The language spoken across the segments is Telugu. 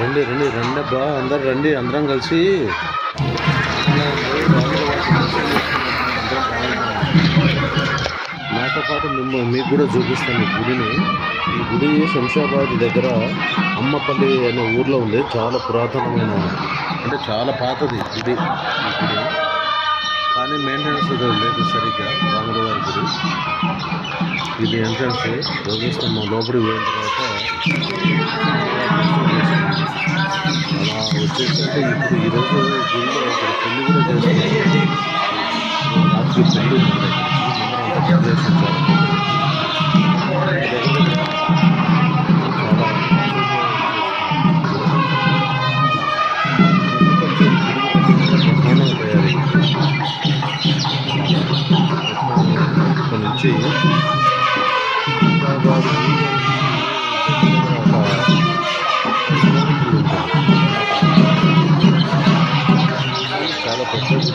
రండి రండి రండి అబ్బా అందరు రండి అందరం కలిసి. నాతో పాటు మేము మీకు కూడా చూపిస్తాను ఈ గుడిని. ఈ గుడి శంషాబాద్ దగ్గర అమ్మపల్లి అనే ఊర్లో ఉంది. చాలా పురాతనమైన అంటే చాలా పాతది గుడి. ఈ గుడి. కానీ మెయింటెనెన్స్ లేదు సరిగ్గా. రాముల వారి గుడి. ఇది ఎంట్రన్స్ యోగేశ్వరం లోపలికి పోయిన తర్వాత అలా వచ్చేసరికి ఇప్పుడు ఈరోజు గుడిలో ఇక్కడ పెళ్ళి కూడా చేస్తున్నారు రాత్రి పెళ్ళి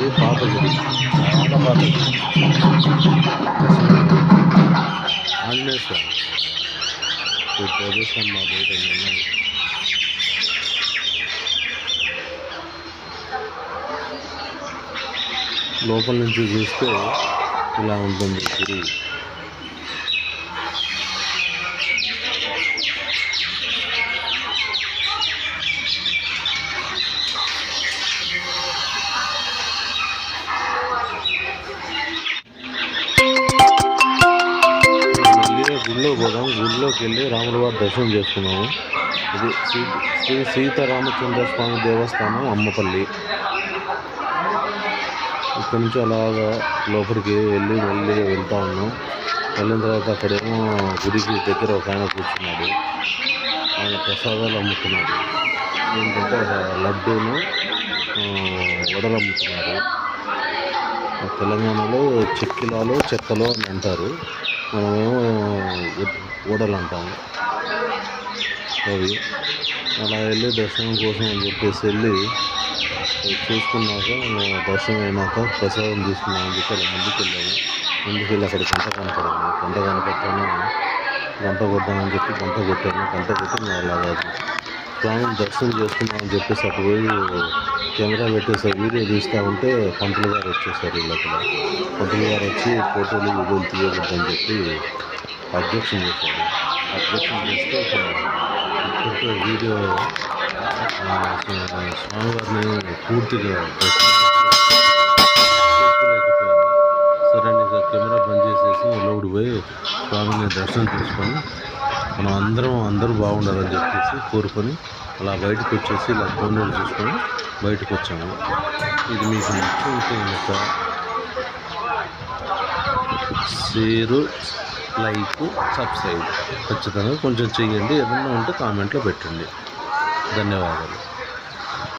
గుడి పాత గుడి. చాలా పాత ఆంజనేయ స్వామి. ఈ ప్రదేశం మా బయట ఉన్నాయి లోపల నుంచి చూస్తే ఇలా ఉంటుంది గుడి. గుడిలో పోదాం. గుడిలోకి వెళ్ళి రాముల వారి దర్శనం చేసుకున్నాము. ఇది శ్రీ శ్రీ సీతారామచంద్ర స్వామి దేవస్థానం అమ్మపల్లి. ఇక్కడ నుంచి అలాగా లోపలికి వెళ్ళి మళ్ళీ వెళ్తా ఉన్నాం. వెళ్ళిన తర్వాత అక్కడేమో గుడికి దగ్గర ఒక ఆయన కూర్చున్నాడు. ఆయన ప్రసాదాలు అమ్ముతున్నాడు. ఏంటంటే లడ్డూను వడలు అమ్ముతున్నారు తెలంగాణలో చెక్కిలాలు చెక్కలు అని అంటారు. మనమేమో ఓడలు అంటాము. అవి అలా వెళ్ళి దర్శనం కోసం అని చెప్పేసి వెళ్ళి చూసుకున్నాక మేము దర్శనం అయినాక ప్రసాదం తీసుకున్నాం అని చెప్పి అలా ముందుకు వెళ్ళాము ముందుకు వెళ్ళి అక్కడ గంట కనపడింది. గంట కనపడతాను గంట కొట్టామని చెప్పి గంట కొట్టాను. గంట కొట్టి మేము అలాగా స్వామిని దర్శనం చేసుకున్నామని చెప్పేసి అటు పోయి కెమెరా పెట్టేసి వీడియో తీస్తూ ఉంటే పంతులు గారు వచ్చేసారు వీళ్ళక్కడ పంతులు గారు వచ్చి ఫోటోలు వీడియోలు తీయకూడదని చెప్పి అబ్జెక్షన్ చేశారు. అబ్జెక్షన్ చేస్తే ఇప్పటికే వీడియో స్వామివారిని పూర్తిగా సరే ఇక కెమెరా బంద్ చేసేసి లోడు పోయి స్వామిని దర్శనం చేసుకొని మనం అందరం అందరూ బాగుండాలని చెప్పేసి కోరుకొని అలా బయటకు వచ్చేసి ఇలా ఫోన్లు చూసుకొని బయటకు వచ్చాము ఇది మీకు నచ్చి కనుక షేరు లైక్ సబ్స్క్రైబ్. ఖచ్చితంగా కొంచెం చేయండి ఏదన్నా ఉంటే కామెంట్లో పెట్టండి. ధన్యవాదాలు.